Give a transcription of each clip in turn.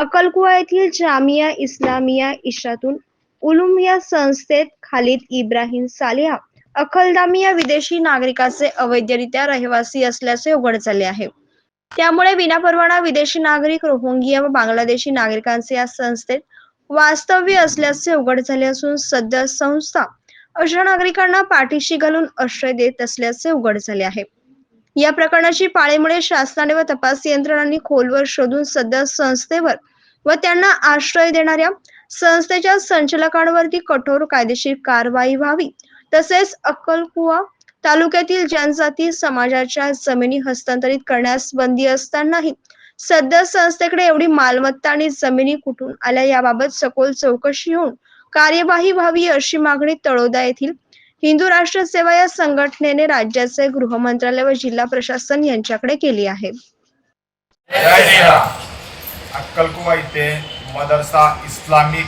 अक्कलकुवा येथील जामिया इस्लामिया इशातून उलूम या संस्थेत खालिद इब्राहिम सालिहा अखलदामी या विदेशी नागरिकाचे अवैधरित्या रहिवासी असल्याचे उघड झाले आहे. त्यामुळे विनापरवाना विदेशी नागरिक रोहिंग्या व बांगलादेशी नागरिकांचे या संस्थेत वास्तव्य असल्याचे उघड झाले असून सध्या संस्था अशा नागरिकांना पाठीशी घालून आश्रय देत असल्याचे उघड झाले आहे. या प्रकरणाची पाळीमुळे शासनाने व तपास यंत्रणांनी खोलवर शोधून सध्या संस्थेवर व त्यांना आश्रय देणाऱ्या संस्थेच्या संचालकांवरती कठोर कायदेशीर कारवाई व्हावी. तसेच अक्कलकुवा तालुक्यातील जनजाती समाजाच्या जमिनी हस्तांतरित करण्यास बंदी असतानाही सध्या संस्थेकडे एवढी मालमत्ता आणि जमिनी कुठून आल्या याबाबत सखोल चौकशी होऊन कार्यवाही व्हावी अशी मागणी तळोदा येथील हिंदू राष्ट्र सेवा या संघटनेने राज्याचे गृह मंत्रालय व जिल्हा प्रशासन यांच्याकडे केली आहे. जय श्रीराम. अक्कलकुवा इथे मदरसा इस्लामिक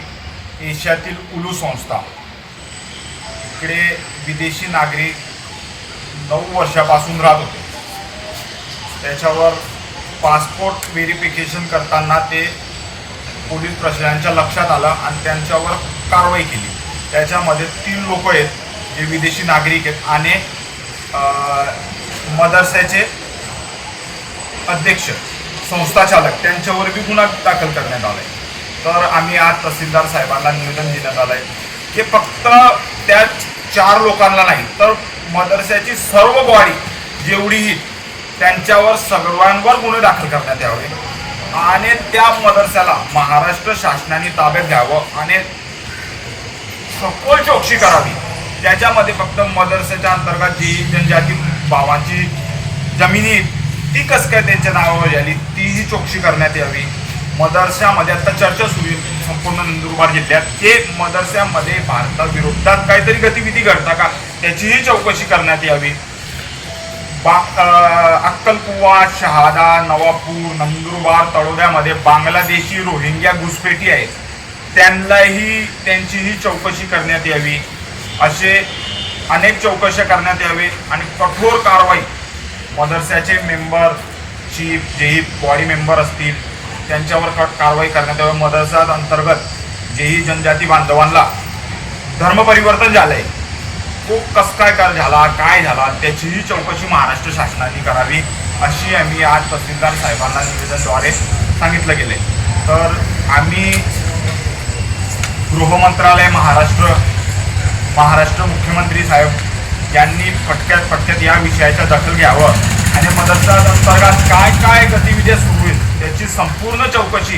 एशियातील उलू संस्था. इकडे विदेशी नागरिक नऊ वर्षापासून राहत होते. त्याच्यावर पासपोर्ट व्हेरिफिकेशन करताना ते पोलीस प्रशासनाच्या लक्षात आलं आणि त्यांच्यावर कारवाई केली. त्याच्यामध्ये तीन लोक आहेत जे विदेशी नागरिक आहेत आणि अं, मदरसाचे अध्यक्ष. संस्था चालक त्यांच्यावर बी गुन्हा दाखल करण्यात आलाय. तर आम्ही आज तहसीलदार साहेबांना निवेदन देण्यात आलंय. की फक्त त्या चार लोकांना नाही तर मदरशाची सर्व बॉडी जेवढीही त्यांच्यावर सर्वांवर गुन्हे दाखल करण्यात यावे. आणि त्या मदरशाला महाराष्ट्र शासनाने ताब्यात घ्यावं आणि सखोल चौकशी करावी. त्याच्यामध्ये फक्त मदरसाच्या अंतर्गत जी जनजाती भावांची जमिनी ती कसं काय त्यांच्या नावावर झाली तीही चौकशी करण्यात यावी. मदरशामध्ये आता चर्चा सुरू आहे. संपूर्ण नंदुरबार जिल्ह्यात. ते मदरशामध्ये भारताविरोधात काहीतरी गतिविधी घडता का? त्याचीही चौकशी करण्यात यावी. बा अक्कलकुवा शहादा नवापूर नंदुरबार तळोद्यामध्ये बांगलादेशी रोहिंग्या घुसपेटी आहेत. त्यांनाही त्यांचीही चौकशी करण्यात यावी. असे अनेक चौकशा करण्यात यावे आणि कठोर कारवाई मदरस्याचे मेंबर चीफ जेही बॉडी मेंबर असतील त्यांच्यावर कट कारवाई करण्यात यावी? मदरसा अंतर्गत जेही जनजाती बांधवांना धर्मपरिवर्तन झालं आहे तो कस काय कर झाला काय झाला त्याचीही चौकशी महाराष्ट्र शासनाने करावी अशी आम्ही आज तहसीलदार साहेबांना निवेदनद्वारे सांगितलं गेले तर आम्ही गृहमंत्रालय महाराष्ट्र महाराष्ट्र मुख्यमंत्री साहेब यांनी फटक्यात फटक्यात या विषयाचा दखल घ्यावं. आणि मदरसा अंतर्गत काय काय गतिविधी सुरू आहेत त्याची संपूर्ण चौकशी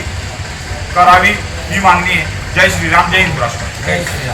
करावी ही मागणी आहे. जय श्रीराम जय हिंदुराष्ट्र जय श्रीराम.